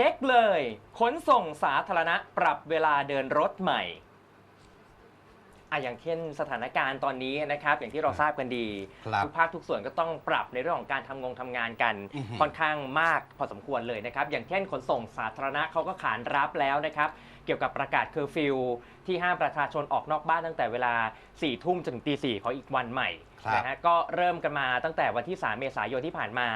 เช็คเลย ขนส่งสาธารณะปรับเวลาเดินรถใหม่อะอย่างเช่นสถานการณ์ตอนนี้นะครับ อย่างที่เราทราบกันดี ครับทุกภาคทุกส่วนก็ต้องปรับในเรื่องของการทำงงทำงานกัน อือฮึค่อนข้างมากพอสมควรเลยนะครับ อย่างเช่นขนส่งสาธารณะเขาก็ขานรับแล้วนะครับ เกี่ยวกับประกาศเคอร์ฟิวที่ห้ามประชาชนออกนอกบ้านตั้งแต่เวลา4ี่ทุ่มจนถึงตีสี่ของอีกวันใหม่ครับ นะฮะก็เริ่มกันมาตั้งแต่วันที่ 3 เมษายนที่ผ่านมา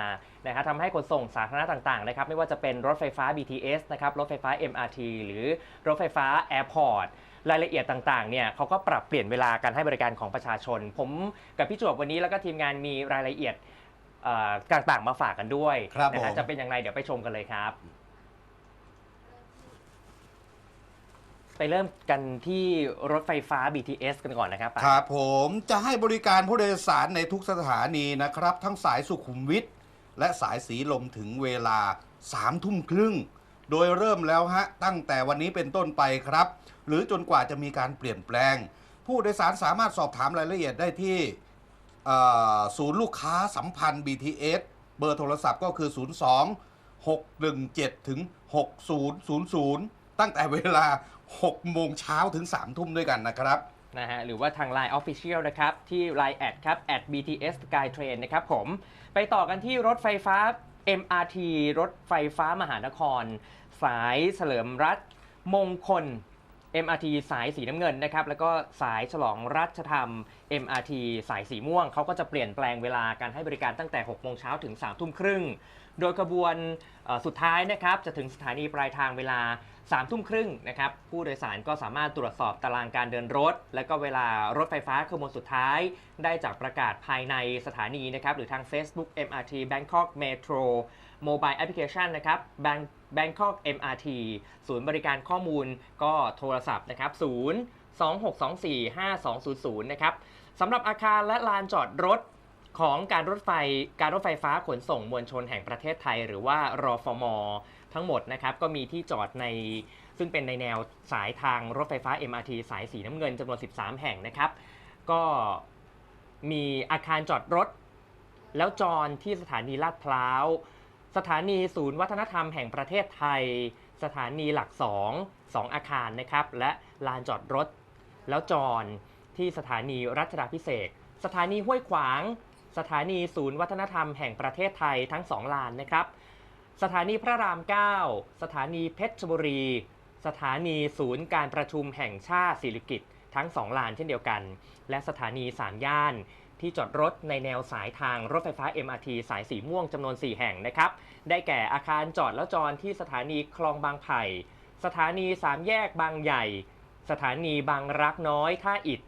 นะฮะทำให้ขนส่งสาธารณะต่างๆนะครับไม่ว่าจะเป็นรถไฟฟ้า BTS นะครับรถไฟฟ้า MRT หรือรถไฟฟ้า Airport รายละเอียดต่างๆเนี่ยเขาก็ปรับเปลี่ยนเวลาการให้บริการของประชาชน ผมกับพี่จวบวันนี้แล้วก็ทีมงานมีรายละเอียดเอ่อต่างๆมาฝากกันด้วยครับนะฮะผม จะเป็นยังไงเดี๋ยวไปชมกันเลยครับ ไปเริ่มกันที่รถไฟฟ้า BTS กันก่อนนะครับครับผมจะให้บริการผู้โดยสารในทุกสถานีนะครับ ทั้งสายสุขุมวิทและสายสีลมถึงเวลา3ทุ่มครึ่ง โดยเริ่มแล้วฮะ ตั้งแต่วันนี้เป็นต้นไปครับ หรือจนกว่าจะมีการเปลี่ยนแปลง ผู้โดยสารสามารถสอบถามรายละเอียดได้ที่เอ่อศูนย์ลูกค้าสัมพันธ์ BTS เบอร์โทรศัพท์ก็คือ 02 617ถึง6000 ตั้งแต่เวลา 6 โมงเช้าถึง 3 ทุ่มด้วยกันนะครับนะฮะหรือว่าทาง Line Official นะครับ ที่ Line แอดครับ at BTS Skytrain นะครับผม ไปต่อกันที่รถไฟฟ้า MRT รถไฟฟ้ามหานคร สายเฉลิมรัฐมงคล MRT สายสีน้ำเงินนะครับแล้วก็สายฉลองรัชธรรม MRT สายสีม่วงเขาก็จะเปลี่ยนแปลงเวลาการให้บริการตั้งแต่ 6 โมงเช้าถึง 3 ทุ่มครึ่ง โดยขบวนสุดท้ายนะครับจะถึงสถานีปลายทางเวลา 3 ทุ่มครึ่งนะครับผู้โดยสารก็สามารถตรวจสอบตารางการเดินรถ และก็เวลารถไฟฟ้าขบวนสุดท้าย ได้จากประกาศภายในสถานีนะครับหรือทาง Facebook MRT Bangkok Metro Mobile Application นะครับ Bang Bangkok MRT ศูนย์บริการข้อมูลก็โทรศัพท์นะครับ0 2624 5200 นะครับสำหรับอาคารและลานจอดรถของการรถไฟการรถไฟฟ้าขนส่งมวลชนแห่งประเทศไทย หรือว่ารอฟมทั้งหมดนะครับก็มีที่จอดในซึ่งเป็นในแนวสายทางรถไฟฟ้า MRT สายสีน้ำเงินจำนวน 13 แห่งนะครับ ก็มีอาคารจอดรถ แล้วจอดที่สถานีลาดพร้าว สถานีศูนย์วัฒนธรรมแห่งประเทศไทย สถานีหลัก 2 2 อาคารนะครับ และลานจอดรถ แล้วจอดที่สถานีรัชดาพิเศษ สถานีห้วยขวาง สถานีศูนย์วัฒนธรรมแห่งประเทศไทยทั้ง 2 ลานนะครับ สถานีพระราม 9 สถานีเพชรบุรี สถานีศูนย์การประชุมแห่งชาติศิริกิตทั้ง 2 ลานเช่นเดียวกัน และสถานี3ย่าน ที่จอดรถในแนวสายทางรถไฟฟ้า MRT สายสีม่วงจำนวน 4 แห่งนะครับ ได้แก่อาคารจอดแล้วจอดที่สถานีคลองบางไผ่ สถานีสามแยกบางใหญ่ สถานีบางรักน้อยท่าอิด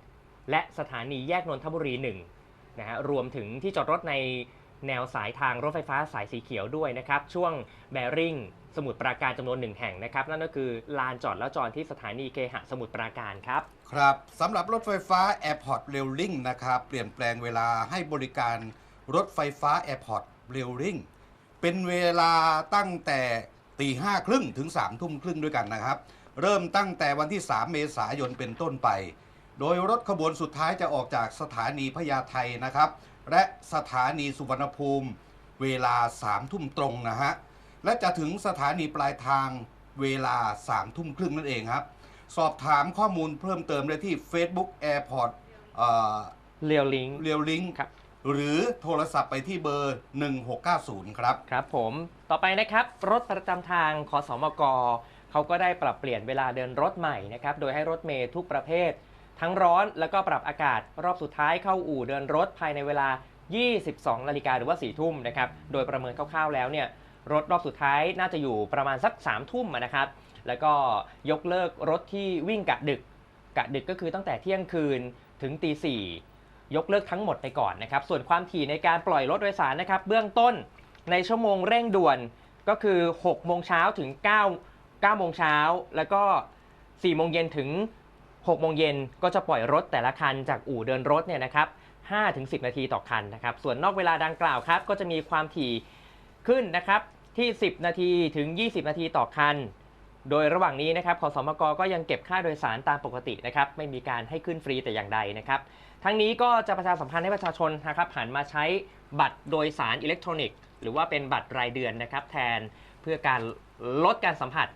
และสถานีแยกนนทบุรี1นะฮะรวมถึงที่จอดรถใน แนวสายทางรถไฟฟ้าสายสีเขียวด้วยนะครับ ช่วงแบริ่งสมุทรปราการจำนวนหนึ่งแห่งนะครับ นั่นก็คือลานจอดแล้วจอดที่สถานีเคหะสมุทรปราการครับ ครับสำหรับรถไฟฟ้า Airport Rail Link นะครับ เปลี่ยนแปลงเวลาให้บริการรถไฟฟ้า Airport Rail Link เป็นเวลาตั้งแต่ตีห้าครึ่งถึง3ามทุ่มครึ่งด้วยกันนะครับ เริ่มตั้งแต่วันที่ 3 เมษายนเป็นต้นไป โดยรถขบวนสุดท้ายจะออกจากสถานีพญาไทนะครับ และสถานีสุวรรณภูมิเวลา3ทุ่มตรงนะฮะ และจะถึงสถานีปลายทางเวลา3ทุ่มครึ่งนั่นเองครับ สอบถามข้อมูลเพิ่มเติมได้ที่ Facebook Airport เรียวลิงเรียวลิงครับหรือโทรศัพท์ไปที่เบอร์ 1690 ครับ ครับผม ต่อไปนะครับ รถประจำทางขอสมกเขาก็ได้ปรับเปลี่ยนเวลาเดินรถใหม่นะครับ โดยให้รถเมย์ทุกประเภท ทั้งร้อนแล้วก็ปรับอากาศรอบสุดท้ายเข้าอู่เดินรถภายในเวลา 22 นาฬิกาหรือว่า 4 ทุ่มนะครับ โดยประเมินคร่าวๆแล้วเนี่ยรถรอบสุดท้ายน่าจะอยู่ประมาณสัก 3 ทุ่มนะครับ แล้วก็ยกเลิกรถที่วิ่งกะดึก กะดึกก็คือตั้งแต่เที่ยงคืนถึงตีสี่ยกเลิกทั้งหมดไปก่อนนะครับ ส่วนความถี่ในการปล่อยรถโดยสารนะครับ เบื้องต้นในชั่วโมงเร่งด่วนก็คือ 6 โมงเช้าถึง 9 9 โมงเช้า แล้วก็ 4 โมงเย็นถึง 6โมงเย็นก็จะปล่อยรถแต่ละคันจากอู่เดินรถเนี่ยนะครับ5ถึง10 นาทีต่อคันนะครับ ส่วนนอกเวลาดังกล่าวครับ ก็จะมีความถี่ขึ้นนะครับที่ 10 นาทีถึง 20 นาทีต่อคัน โดยระหว่างนี้นะครับขอสมกก็ยังเก็บค่าโดยสารตามปกตินะครับ ไม่มีการให้ขึ้นฟรีแต่อย่างใดนะครับ ทั้งนี้ก็จะประชาสัมพันธ์ให้ประชาชนนะครับหันมาใช้บัตรโดยสารอิเล็กทรอนิกส์ หรือว่าเป็นบัตรรายเดือนนะครับแทนเพื่อการลดการสัมผัส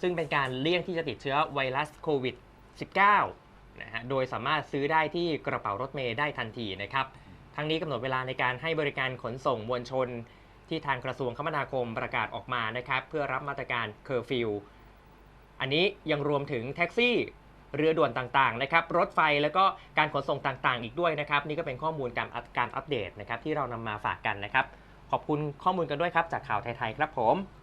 ซึ่งเป็นการเลี่ยงที่จะติดเชื้อไวรัสโควิด -19 นะฮะโดยสามารถซื้อได้ที่กระเป๋ารถเมย์ได้ทันทีนะครับทั้งนี้กำหนดเวลาในการให้บริการขนส่งมวลชน ที่ทางกระทรวงคมนาคมประกาศออกมานะครับเพื่อรับมาตรการเคอร์ฟิวอันนี้ยังรวมถึงแท็กซี่เรือด่วนต่างๆนะครับรถไฟแล้วก็การขนส่งต่างๆ อีกด้วยนะครับ นี่ก็เป็นข้อมูลการอัปการอัปเดตนะครับที่เรานำมาฝากกันนะครับ ขอบคุณข้อมูลกันด้วยครับจากข่าวไทยๆครับผม